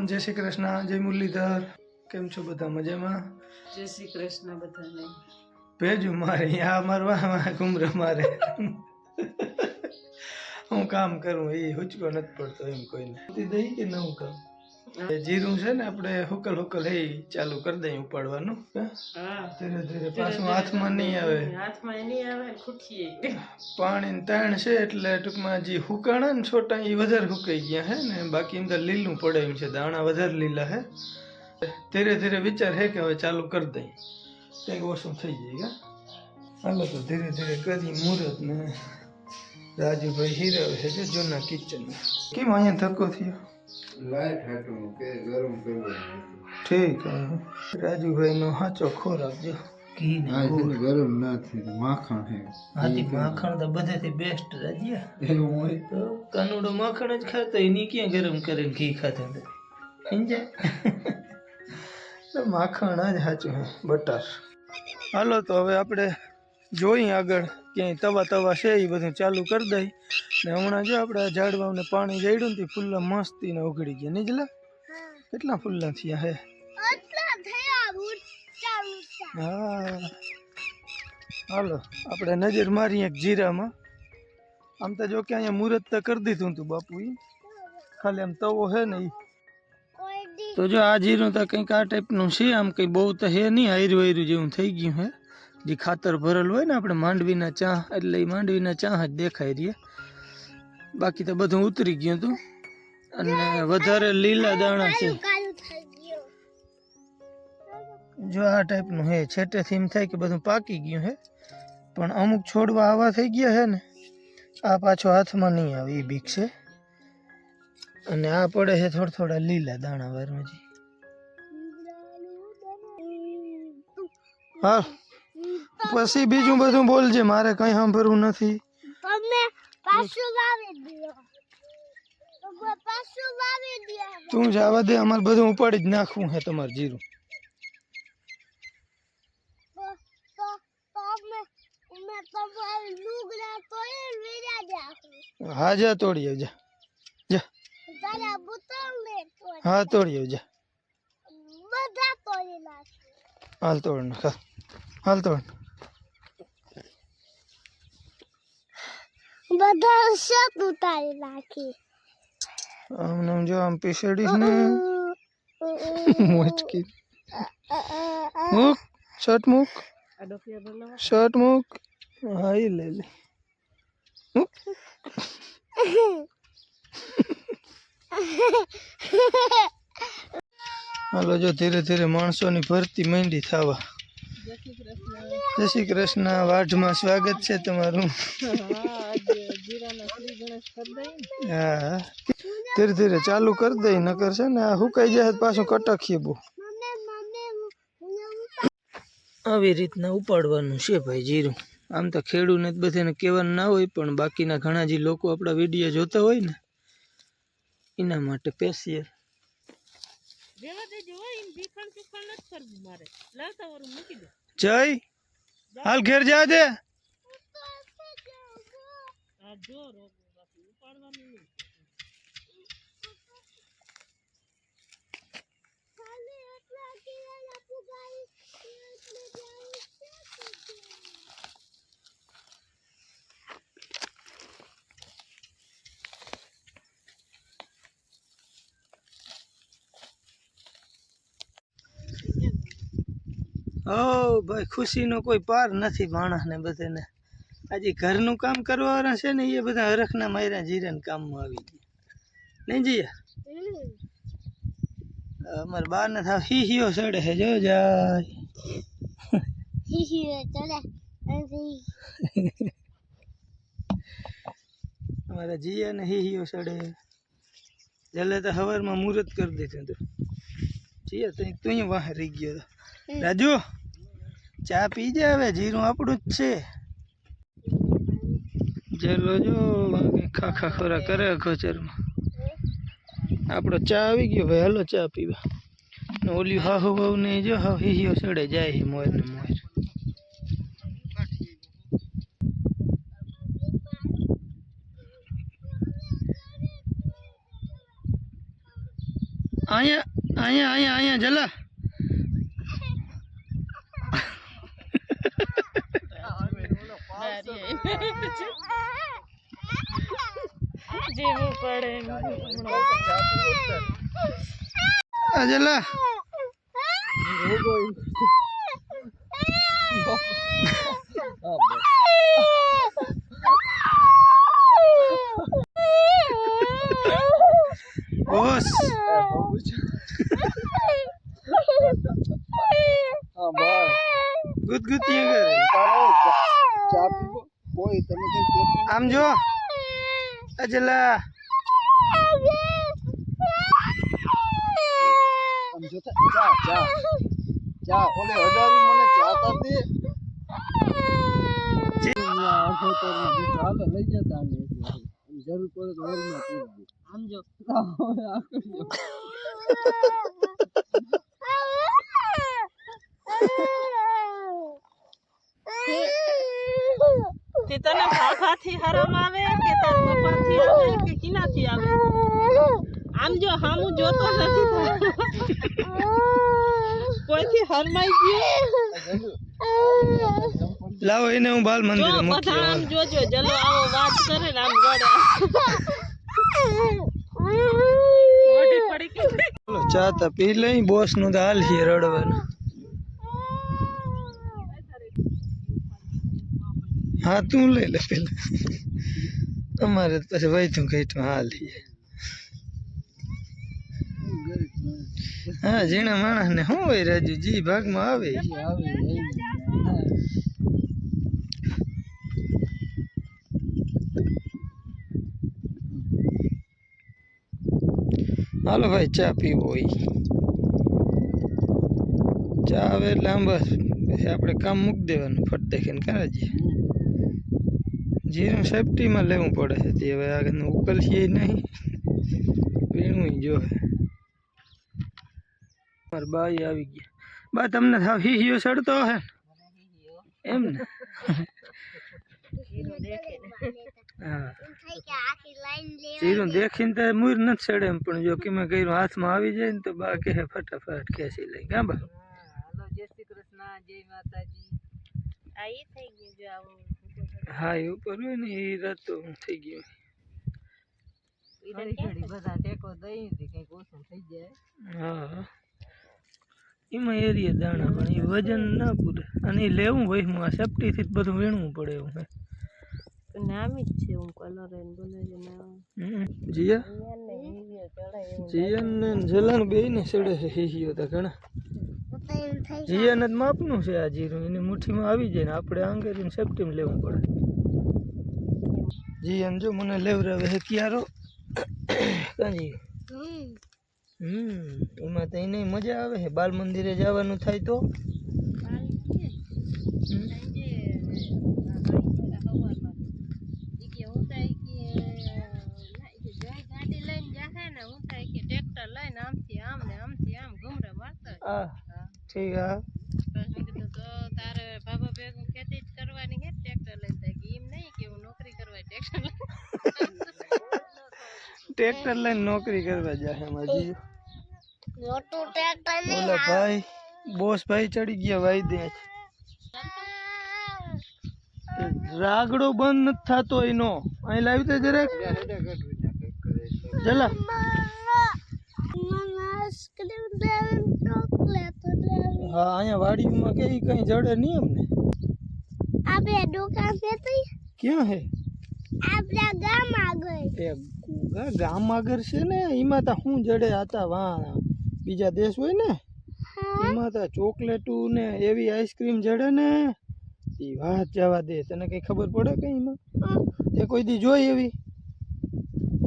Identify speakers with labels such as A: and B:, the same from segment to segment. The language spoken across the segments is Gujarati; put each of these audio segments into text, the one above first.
A: રામ જય શ્રી કૃષ્ણ જય મુરલીધર. કેમ છો બધા મજામાં?
B: જય શ્રી કૃષ્ણ બધાને.
A: ભેજું મારે યા મારવા કુમરે મારે. હું કામ કરું એ હુચકો નથી પડતો એમ કોઈને. દઈ કે નવું કામ? જીરું છે ને આપણે હુકલ હુકલ હે ચાલુ કરી દઈએ ઉપાડવાનું. ધીરે ધીરે પાછું હાથમાં નહીં આવે.
B: હાથમાં નહીં આવે ખૂટીએ
A: પાણી તાણ છે એટલે ટૂંકમાં જે હુકાણા ને છોટા એ વધારે હુકાઈ ગયા હે ને. બાકી અંદર લીલું પડે એમ છે દાણા વધારે લીલા હે. ધીરે ધીરે વિચાર હે કે હવે ચાલુ કરી દઈ કંઈક ઓછું થઈ જાય હાલો તો ધીરે ધીરે કરી મુહૂર્ત ને. રાજુભાઈ હીરા છે જૂના કિચન કેમ અહીંયા ધક્કો થયો?
C: લાઈટ હાટું કે ગરમ કરવું
A: ઠીક. રાજુભાઈનો સાચો ખોરાક જો. ઘી ને
C: આ છે
A: ગોળ.
C: ને ગરમ ના થઈ માખણ હે.
A: આથી માખણ તો બધેથી બેસ્ટ રાજ્યા.
C: એવું હોય?
A: તો કાનુડો માખણ જ ખાતો એની ક્યાં ગરમ કરીને ઘી ખાતો સમજાય? તો માખણ જ સાચું હે બટર. હાલો તો હવે આપણે જોઈએ આગળ ક્યાંય તવા તવા છે એ બધું ચાલુ કરી દઈ. ને હમણાં જો આપણે આ ઝાડવાને પાણી જડ્યું ને તે ફૂલ્લા મસ્તીને ઉઘડી ગયા. નીચલા કેટલા ફૂલ્લા થયા હે? હા. હાલો આપણે નજર મારીએ એક જીરામાં. આમ તો જો કે અહીંયા મુહૂર્ત તો કરી દીધું તું બાપુ ઈ ખાલી આમ તવો હે ને ઈ. તો જો આ જીરું તો કંઈક આ ટાઈપનું છે આમ કંઈ બહુ તો હે નહીં આયરું આયરું જેવું થઈ ગયું હે. જે ખાતર ભરેલ હોય ને આપણે માંડવીના ચા એટલે એ માંડવીના ચા જ દેખાય રહે બાકી તો બધું ઉતરી ગયું હતું. અને વધારે લીલા દાણા છે. જો આ ટાઈપનું હે. છેટેથી એમ થાય કે બધું પાકી ગયું હે. પણ અમુક છોડવા આવા થઈ ગયા હે ને, આ પાછો હાથમાં નહીં આવે એ બીક છે અને આ પડે છે થોડા થોડા લીલા દાણા વારમાંથી હા પછી બીજું બધું બોલજે, મારે કઈ સાંભળવું નથી.
D: તમે પાછું વાવી દો પાછું વાવી દો
A: તું જવા દે અમારે બધું ઉપાડી જ નાખવું હે તમારે જીરું. હા જા તોડી આવજા. જા. હા તોડી આવજા.
D: બધા તોડી નાખું.
A: હાલ તોડ નાખ. હાલ તોડ.
D: બધા શત ઉતારી નાખી
A: આમ નામ જો આમ પીસેડીશ ને મોટકી મૂક શર્ટ મૂક
B: આ ડોકિયા બનાવો
A: શર્ટ મૂક હા એ લઈ લે મૂક હાલો જો ધીરે ધીરે માણસોની ભરતી માંડી થવા જય શ્રી કૃષ્ણ વાઢમાં સ્વાગત છે તમારું
B: હા આજે જીરાના શ્રી ગણેશ કરી દઈએ ને
A: હા. ધીરે ધીરે ચાલુ કરી દઈ નકર છે ને આ હુકાઈ જાય પાછું કટકીએ બહુ. આવી રીતના ઉપાડવાનું છે ભાઈ જીરું. આમ તો ખેડૂને બધાને કહેવાનું ના હોય પણ બાકીના ઘણા જે લોકો આપણા વીડિયો જોતા હોય ને એના માટે સ્પેશિયલ જય. હાલ ઘેર જા દે
B: આ જો રોગો બાકી ઉપાડવાનું નહીં
D: ખાલી એટલા કિરાના પુગાઈ એટલે જાય છે
A: ઓ ભાઈ ખુશીનો કોઈ પાર નથી માણસને બધાને. આજે ઘરનું કામ કરવાવાળા છે ને એ બધા હરખના માર્યા જીરાના કામમાં આવી ગયા. નહીં જઈએ અમારા બાને થાવ હી હિયો સડે છે જો જાય. અમારા જીયાને હી હિયો ચડે. જલે તો હવારમાં મુહૂર્ત કરી દીધું તું જીયા તો તું વાહ રહી ગયો રાજુ? ચા પી જાય હવે, જીરું આપણું જ છે. જલો જો ખાખા ખોરા કરે ખોચરમાં. આપણો ચા આવી ગયો ભાઈ, હાલો ચા પીવા. ઓલી હાહુ બહુ ને જો હા હિયો સડે જાય છે મોર ને મોર. અહીંયા અહીંયા અહીંયા અહીંયા જલા.
B: જેવું પડે એમ. હમણાં.
A: આ જલા બોસ ગુદગુદી કરે
C: કોઈ તમે કઈ
A: આમ જો આ જલા
C: આમ જોતા ચા ચા ચા ઓલે હજારી મને ચા તાતી લઈ જતા જરૂર પડે તો
B: જો તે તને ભાભાથી હરામ આવે કે તાર પપ્પાથી આવે કે કિનાથી આવે? આમ જો હામુ જોતો નથી તું. કોઈથી હરમાઈ ગયો?
A: લાવો એને હું બાલ મંદિર મૂકી
B: બધા
A: આમ
B: જોજો જલો આવો વાત કરે ને આમ
A: ચાલો ચા તો પી લઈ બોસનું તો હાલ છે રડવાનું. હા તું લઈ લે પેલા અમારે તો પછી વૈતું કઈતું હાલ છે હા ઝીણા માણસ ને શું હોય રાજુ જી ભાગમાં આવે ઈ. હાલો ભાઈ ચા પીવો હોય ચા આવે એટલે આમ બસ પછી આપણે કામ મૂકી દેવાનું ફટ દેખીને કરે જઈએ જીરું સેફટીમાં લેવું પડે છે તે હવે આગળ ઉકલશે નહીં. પીણું જો. મારા બાઈ આવી ગયા. બા તમને સાવ હીહીઓ ચડતો હે ને? એમ ને? હા. જીરું દેખીને તો મૂર નથી ચડે એમ પણ જો કે મેં કર્યું હાથમાં આવી જાય ને તો બા કહે ફટાફટ ખેંચી લઈ ક્યાં બા?
B: હાલો જય શ્રી કૃષ્ણ જય માતાજી. આ થઈ ગયું જો આવું.
A: હા એ ઉપર હોય ને એ રાતો થઈ ગયું.
B: જાય.
A: એમાં એરિયા દાણા પણ એ વજન ના પૂરે. અને એ લેવું હોય હું આ સેફટીથી જ બધું વીણવું પડે એવું હે
B: નામી જ છે હું કલર એન બોલે છે નામ
A: હમ. જીયા?
B: ને
A: જલાન બે ને સડે છે હીહીઓ તો ઘણા. જીયાને જ માપનું છે આ જીરું. એની મુઠ્ઠીમાં આવી જાય ને આપણે આંગેરીને સેફટીમાં લેવું પડે. જીયન જો મને લેવરાવે હે ક્યારો? કાંજી? હમ એમાં તો એને મજા આવે છે બાલ મંદિરે જવાનું થાય તો? હમ. આ ઠીક હા. ટ્રેક્ટર લઈને નોકરી કરવા જાય. એમાં જીયો
D: મોટું ટ્રેક્ટર નહીં
A: ઓલા ભાઈ બોસ ભાઈ ચડી ગયા વાઈ દે રાગડો બંધ નથી થતો એનો. અહીં લાવી દે જરાક. જલા. હા અહીંયા વાડીમાં કે કઈ જડે નહીં અમને
D: આપણે દુકાન હતી
A: ક્યાં હે?
D: આપણા ગામ આગળ.
A: એ ગામ આગળ છે ને એમાં તો શું જડે હતા વા બીજા દેશ હોય ને એમાં તો ચોકલેટું ને એવી આઈસ્ક્રીમ જડે ને એ વાત જવા દે. તને કઈ ખબર પડે કઈ એમાં? તે કોઈ દી જોઈ એવી?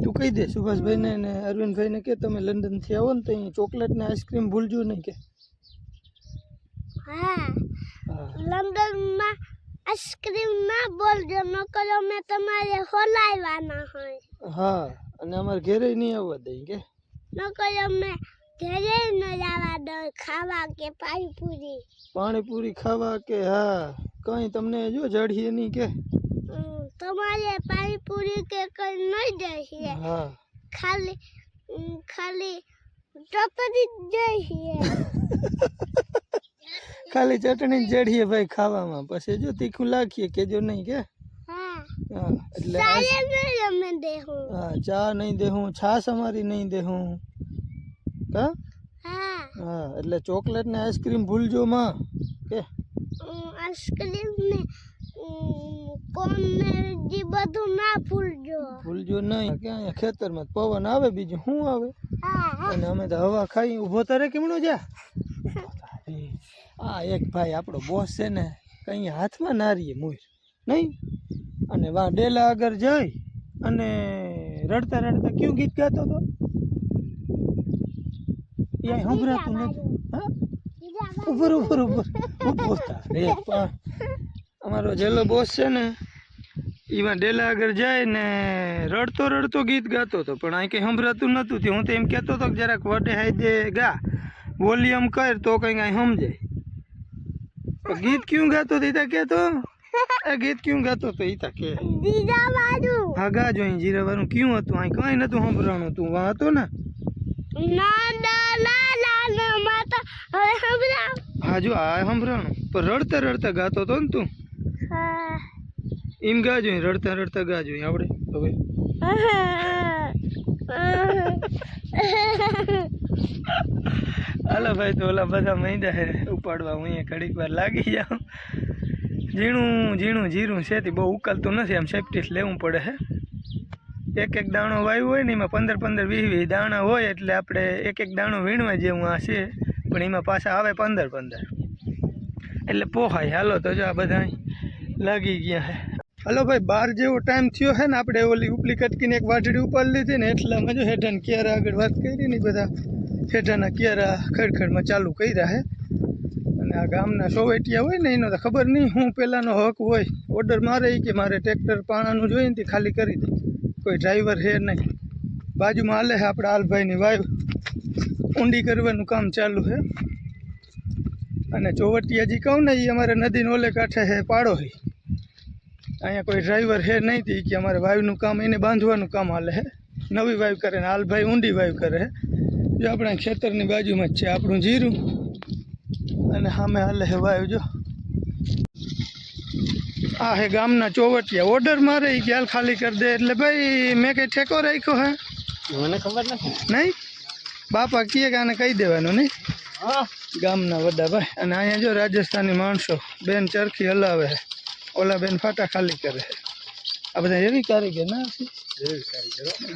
A: તું કહી દે સુભાષભાઈ ને અરવિંદભાઈને અરવિંદભાઈ ને કે તમે લંડનથી આવો ને તો ચોકલેટ ને આઈસ્ક્રીમ ભૂલજો નહીં કે.
D: હા. લંડનમાં આઈસ્ક્રીમ ના બોલજો નકર અમે તમારે હોલાવવાના હોય.
A: હા અને અમારે ઘેરે નહીં આવવા દે કે?
D: નકર અમે ઘેરે ન જવા દો ખાવા કે પાણીપુરી.
A: પાણીપુરી ખાવા કે હા. કઈ તમને જો જડીએ નહીં કે?
D: તમારે પાણીપુરી કે કઈ નહીં જઈએ.
A: હા.
D: ખાલી ખાલી જ જઈએ.
A: ખાલી ચટણી જેડીએ ભાઈ ખાવામાં. પછી જો તીખું લાખીએ કે જો નહીં કે?
D: હા.
A: એટલે હા ચા નહીં દેહું છાશ અમારી નહીં દેહું. હા
D: હા.
A: હા એટલે ચોકલેટ ને આઈસ્ક્રીમ ભૂલજો માં. કે?
D: આઈસ્ક્રીમ ને બધું ના ભૂલજો.
A: ભૂલજો નહીં. ક્યાં ખેતરમાં પવન આવે બીજું શું આવે? અને અમે તો હવા ખાઈ ઊભો તારે કેમનો જા. આ એક ભાઈ આપણો બોસ છે ને કઈ હાથમાં નારીએ મૂર નહીં? અને વા ડેલા આગળ જઈ અને રડતા રડતા કયું ગીત ગાતો હતો એ સંભળાતું નથી. હા? ઉપર ઉપર ઉપર ઊભો અમારો જેલો બોસ છે ને એમાં ડેલા આગળ જાય ને રડતો રડતો ગીત ગાતો હતો પણ અહીં કંઈ સંભળાતું નહોતું તે હું તો એમ કહેતો હતો કે જરાક વડે હાઈ દે ગા. વોલ્યુમ કર તો કંઈ કાંઈ સમજાય ગીત ક્યું ગાતો દીતા ઈતા કહેતો એ ગીત ક્યું ગાતો તો ઈતા કે.
D: જીરા બાજુ
A: હા ગાજો અહીં જીરાવાનું ક્યું હતું? અહીં કઈ નહોતું સંભળાણું તું વા હતો ને.
D: ના ના ના ના ના માતા હવે હમણાં
A: હા જો આ સંભળાણું પણ રડતા રડતા ગાતો તો ને તું.
D: હા.
A: એમ ગાજો જોઈ રડતા રડતા ગા જોઈ આપણે હવે. હાલો ભાઈ, તો ઓલા બધા મહિદા હે, ઉપાડવા હું અહીંયા ઘડીક વાર લાગી જાઉં. ઝીણું ઝીણું જીરું છે તે, બહુ ઉકલતું નથી, આમ સેફટી લેવું પડે હે. એક એક દાણો વાવ્યો હોય ને, એમાં પંદર પંદર વીસ વીસ દાણા હોય, એટલે આપણે એક એક દાણો વીણવા જેવું આ છે, પણ એમાં પાછા આવે પંદર પંદર. એટલે પોહાય, હાલો તો જો આ બધા અહીં લાગી ગયા હે. હલો ભાઈ, બાર જેવો ટાઈમ થયો છે ને, આપણે ઓલી ઉપલી કટકીને એક વાટડી ઉપાડી લીધી ને, એટલામાં જો હેઠાને ક્યારા આગળ વાત કરી ને ઈ બધા. હેઠાના ક્યારા ખડખડમાં ચાલુ કર્યા છે અને આ ગામના સોવેટિયા હોય ને, એનો તો ખબર નહીં હું પહેલાંનો હક હોય. ઓર્ડર મારે કે મારે ટ્રેક્ટર પાણાનું જોઈએ ને તે ખાલી કરી દે. કોઈ ડ્રાઈવર હે નહીં. બાજુમાં હાલે છે આપણા હાલભાઈની વાઈવ ઊંડી કરવાનું કામ ચાલુ છે અને ચોવટિયાજી કહું ને એ અમારે નદીને ઓલે કાંઠે છે પાડો છે અહીંયા કોઈ ડ્રાઈવર હે નહીં કે અમારે વાયુનું કામ, એને બાંધવાનું કામ હાલે છે નવી વાયુ કરે ને, હાલભાઈ ઊંડી વાયુ કરે છે જો આપણા ખેતરની બાજુમાં જ છે આપણું જીરું. અને સામે હાલે વાયુ જો. આ હે ગામના ચોવટિયા. ઓર્ડર મારે એ ખ્યાલ ખાલી કરી દે. એટલે ભાઈ મેં કંઈ ઠેકો રાખ્યો હે?
C: મને ખબર નથી.
A: નહીં? બાપા કહે કે આને કહી દેવાનું નહીં? ગામના વડા ભાઈ. અને અહીંયા જો રાજસ્થાની માણસો બેન ચરખી હલાવે છે ઓલા બેન ફાટા ખાલી કરે છે આ બધા એવી કારીગર ના છે?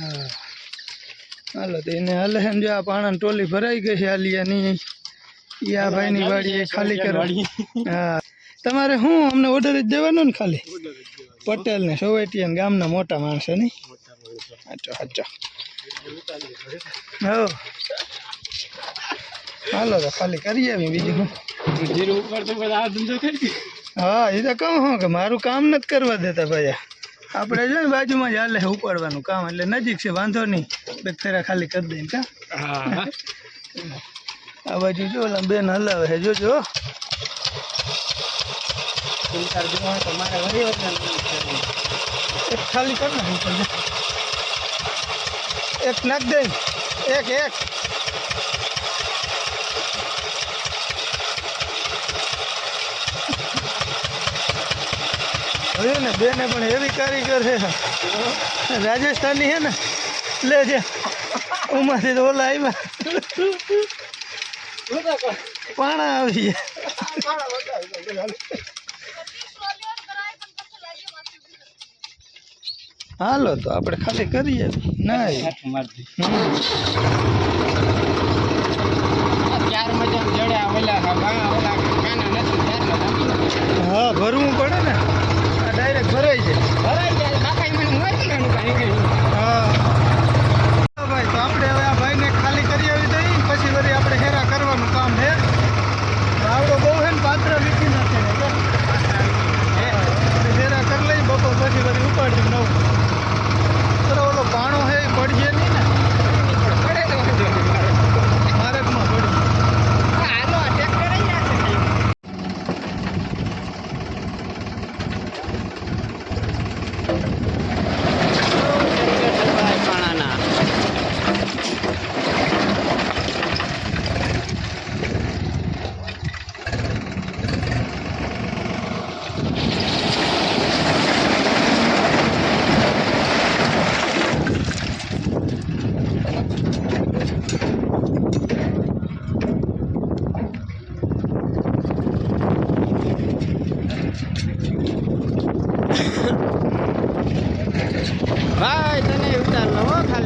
A: હા. હાલો તો એને હાલે આ પાણાની ટોલી ભરાઈ ગઈ છે આલિયાની ઈ આ ભાઈની વાડી એ ખાલી કરવાની હા. તમારે શું અમને ઓર્ડર જ દેવાનો ને ખાલી? પટેલ ને સોવેટિયા ગામના મોટા માણસો નહીં? હો. હાલો તો ખાલી કરી આવી બીજું હા એ તો કહું હું કે મારું કામ નથી કરવા દેતા ભાઈ આપણે જો ને બાજુમાં જ હાલે ઉપાડવાનું કામ એટલે નજીક છે વાંધો નહીં. બે ફેરા ખાલી કરી દઈએ કા?
C: હા.
A: આ બાજુ જો ઓલા બેન હલાવે છે જોજો. એક ખાલી કર ને એક નાખ દે એક એક. હવે ને બેને પણ એવી કારીગર છે. રાજસ્થાની છે ને, લે છે ઉમાંથી તો ઓલા આવ્યા પાણા આવી હાલો તો આપણે ખાલી કરીએ. ના
C: હા,
A: ભરવું પડે ને. ડાયરેક્ટ ભરાઈ જાય.
C: ભરાઈ જાય બાપા મને કાંઈ
A: હા. ભાઈ તો આપણે હવે આ ભાઈને ખાલી કરી આવી દઈ પછી વળી આપણે હેરા કરવાનું કામ છે. આવડો બહુ છે ને પાત્ર વીકી નાખે હેરા કરી લઈ બપોર પછી વળી ઉપાડી નવું. ઓલો પાણો હે એ પડશે નહીં ને
C: પડે તો વાંધો નહીં મારે.
A: માર્ગમાં પડી
C: હાલો આ ટ્રેક્ટર અહીંયા છે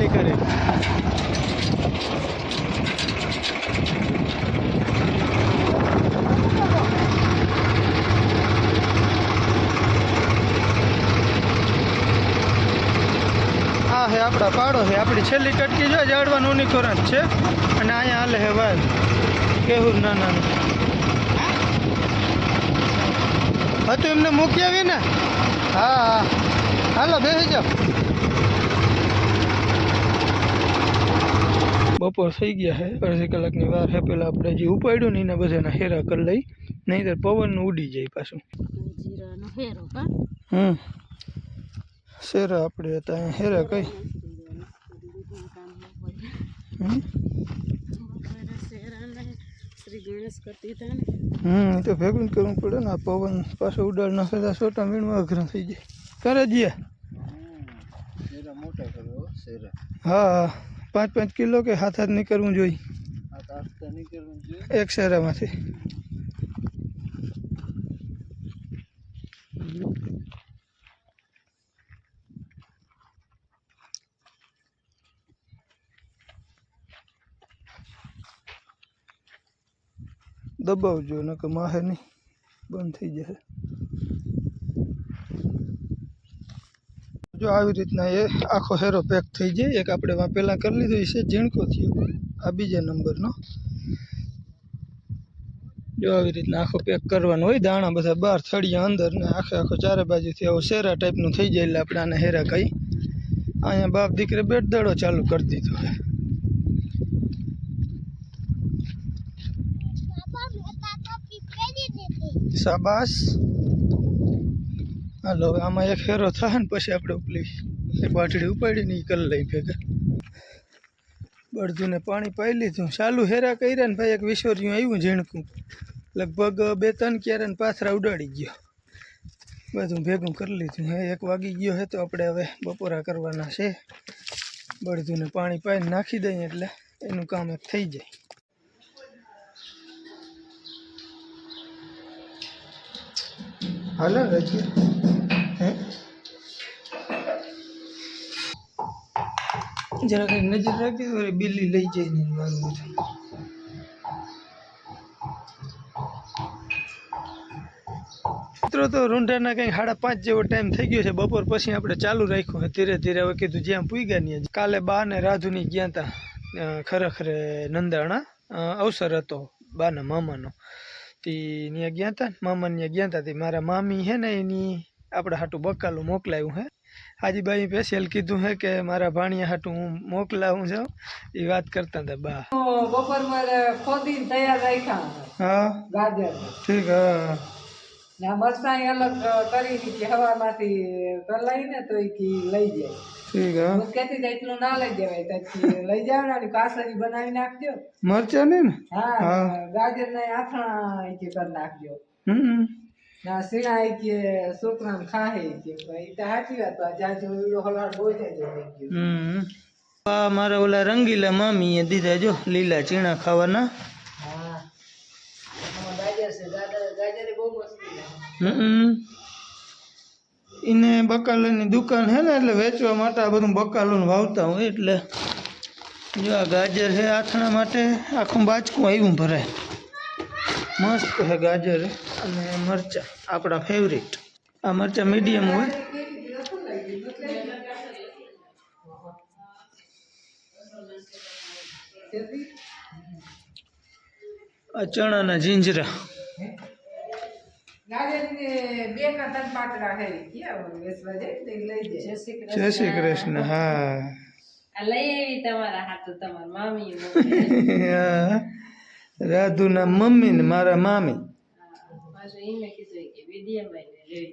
A: કરી આ હે આપણા પાડો છે. આપણી છેલ્લી કટકી જો જાડવાનું નિકોરણ છે. અને અહીંયા હાલે વાલ. કેવું ના ના હતું એમને મૂકી આવી ને? હા હા. હાલો બેસી જાઓ. બપોર થઈ ગયા છે. અડધી કલાકની વાર છે. પેલા આપણે જે ઉપાડ્યું ને એના બધાના હેરા કરી લઈ. નહીંતર પવન ઉડી જાય પાછું. હમ. શેરા આપણે હતા, અહીંયા હેરા કઈ? હમ?
B: બપોરે શેરાને શ્રી ગણેશ કરતી હતા ને
A: હમ, એ તો ભેગું જ કરવું પડે ને, આ પવન પાછો ઉડાડ નાખે તો છોટા મીણમાં અઘરા થઈ જાય. કરે જીએ
C: શેરા મોટા કરો શેરા
A: હા હા. પાંચ પાંચ કિલો કે હાથ હાથ નહીં કરવું જોઈએ
C: આ તો આસ્તા નહીં કરવું જોઈએ?
A: એક શેરામાંથી. દબાવજો, નકર માહે નહીં. બંધ થઈ જશે. જો આવી રીતના એ આખો હેરો પેક થઈ જાય, એક આપણે વા પહેલાં કરી લીધો છે ઝીણકો થયો. આ બીજા નંબરનો. જો આવી રીતના આખો પેક કરવાનો હોય, દાણા બધા બહાર થળિયા અંદર ને આખે આખો ચારે બાજુથી આવો શેરા ટાઈપનું થઈ જાય, એટલે આપણે આને હેરા કહી અહીંયા બાપ દીકરે બેટ દાડો ચાલુ કરી દીધો છે
D: બાબા મેં તાતો પીપેરી
A: શાબાશ. હાલો આમાં એક હેરો થાય ને પછી આપણે ઉપલી એક બાટડી ઉપાડીને એ કરી લઈ ભેગા. બળદુને પાણી પાઈ લીધું. ચાલુ હેરા કર્યા ને ભાઈ, એક વિશ્વર્યું આવ્યું ઝીણકું. લગભગ બે ત્રણ ક્યારે પાથરા ઉડાડી ગયો. બધું ભેગું કરી લીધું. હે, એક વાગી ગયો હે તો આપણે હવે બપોરા કરવાના છે. બળદુને પાણી પાઈને નાખી દઈએ એટલે એનું કામ એક થઈ જાય. હાલો, રજી. હે? જરા કંઈક નજર રાખી તો બિલ્લી લઈ જાય ને મારું બધું. મિત્રો, તો રૂંઢાના કંઈક સાડા પાંચ જેવો ટાઈમ થઈ ગયો છે. બપોર પછી આપણે ચાલુ રાખ્યું. ધીરે ધીરે હવે કીધું જ્યાં પૂગ્યા નહીં કાલે બા ને રાધુની ગયા હતા ખરેખરે નંદાણા અવસર હતો બાના મામાનો. તે ત્યાં ગયા હતા ને ત્યાં ગયા હતા તે મારા મામી હે ને એની આપણે હાટું બકાલું મોકલાયું હે. હાજીબાઈ સ્પેશિયલ કીધું હે કે મારા ભાણિયા હાટું હું મોકલાવું છું એ વાત કરતા હતા બા.
E: બપોર મારે ખોદીને તૈયાર રાખ્યા
A: હા?
E: ગાજર.
A: ઠીક હા
E: ને અલગ કરી હવામાંથી કલાઈને તો એ લઈ જાય.
A: ઠીક હા.
E: હું એટલું ના લઈ જવાય લઈ જાવ ને કાસરી બનાવી નાખજો.
A: મરચા ને ને?
E: હા ગાજર ને આથણા એ કે કરી નાખજો.
A: હમ.
E: ના સીણા એ કે ખાહે એ કે એ તો સાચી વાત જાજો હલાડ બોજાઈ જાય થઈ ગયો.
A: હમ. આ મારા ઓલા રંગીલા મામીએ દીધા જો લીલા ચીણા ખાવાના.
E: હા. ગાજર છે ગાજર ગાજર બહુ મસ્તી
A: હમ. એને બકાલાની દુકાન છે ને એટલે વેચવા માટે આ બધું બકાલું વાવતા હોય એટલે જો આ ગાજર છે આથણા માટે, આખું બાચકું આવ્યું ભરાય મસ્ત છે ગાજર અને મરચાં, આપણા ફેવરેટ આ મરચાં મીડિયમ હોય. આ ચણાના જીંજરા
E: ગાજરને બે કા ત્રણ પાટડા હે ક્યાં વેચવા જાય શ્રી
A: કૃષ્ણ. હા.
B: આ લઈ આવી તમારા હાથું તમારા મામી
A: હા. રાધુના મમ્મી ને મારા મામી.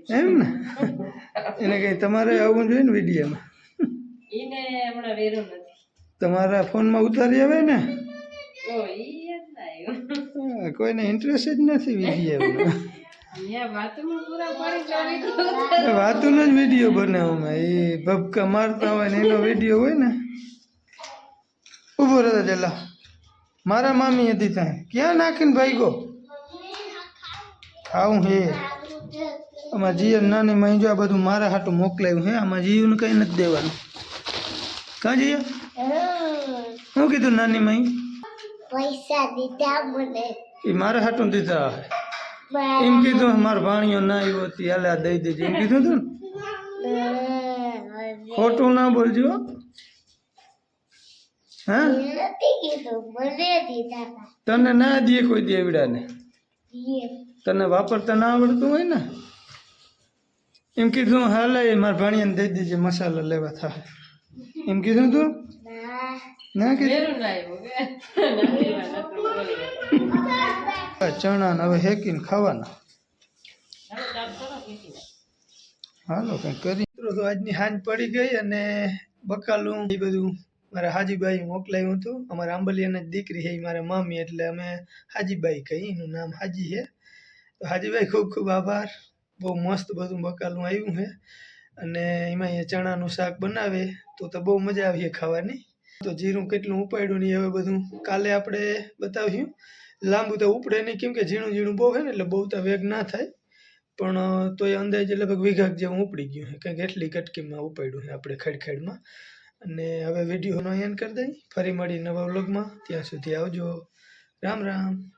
A: એમ ને? એને કઈ તમારે આવવું જોઈએ ને વિડીયોમાં?
B: એને હમણાં વેરું
A: તમારા ફોનમાં ઉતારી આવે ને? કોઈને ઇન્ટરેસ્ટ જ નથી વિડીયોમાં.
B: અહીંયા વાતમાં પૂરા પાડી ચાલી
A: વાતુનો જ વીડિયો બનાવવામાં એ ભબકા મારતા હોય ને એનો વીડિયો હોય ને ઊભો રહેતા પેલા મારા મામી હતી ત્યાં ક્યાં નાખીને ભાઈગો ખાવું હે આમાં જીયન નાની માં જો આ બધું મારા હાટું મોકલાયું હે આમાં જીયુને કંઈ નથી દેવાનું કાં જઈએ શું કીધું નાની માઈ
D: પૈસા દીધા મને
A: એ મારે હાટું દીધા હે
D: મારા
A: એમ કીધું મારો ભાણિયો ના આવ્યો હતી હાલે આ દઈ દેજે. એમ કીધું તું ને? ખોટું ના બોલજો. હા?
D: નથી કીધું મને દીધા હતા
A: તને ના દે કોઈ દેવડાને
D: દીએ.
A: તને વાપરતા ના આવડતું હોય ને? એમ કીધું હાલે મારા ભાણિયાને દઈ દેજે મસાલા લેવા થાય. એમ કીધું તું?
D: ના.
A: ના કીધું? ચણા ને હવે હેકીને ખાવાના. હાલો કંઈક કરી. મિત્રો, તો આજની હાંજ પડી ગઈ અને બકાલું એ બધું મારા હાજીબાઈ મોકલાયું હતું. અમારા આંબલિયાના જ દીકરી છે મારા મામી, એટલે અમે હાજીબાઈ કહી એનું નામ હાજી છે. તો હાજીબાઈ ખૂબ ખૂબ આભાર. બહુ મસ્ત બધું બકાલું આવ્યું છે. અને એમાં એ ચણાનું શાક બનાવે, તો તો બહુ મજા આવી ખાવાની. તો જીરું કેટલું ઉપાડ્યું ને હવે બધું કાલે આપણે બતાવ્યું લાંબુ તો ઉપડે નહીં. કેમ કે ઝીણું ઝીણું બહુ છે ને, એટલે બહુ તો વેગ ના થાય. પણ તો તોય અંદાજે લગભગ વિઘાક જેવું ઉપડી ગયું છે. કંઈક એટલી કટકીમાં ઉપાડ્યું છે આપણે ખેડખેડમાં. અને હવે વિડીયોનો એન્ડ કરી દઈ. ફરી મળી નવા વ્લોગમાં. ત્યાં સુધી આવજો. રામ રામ.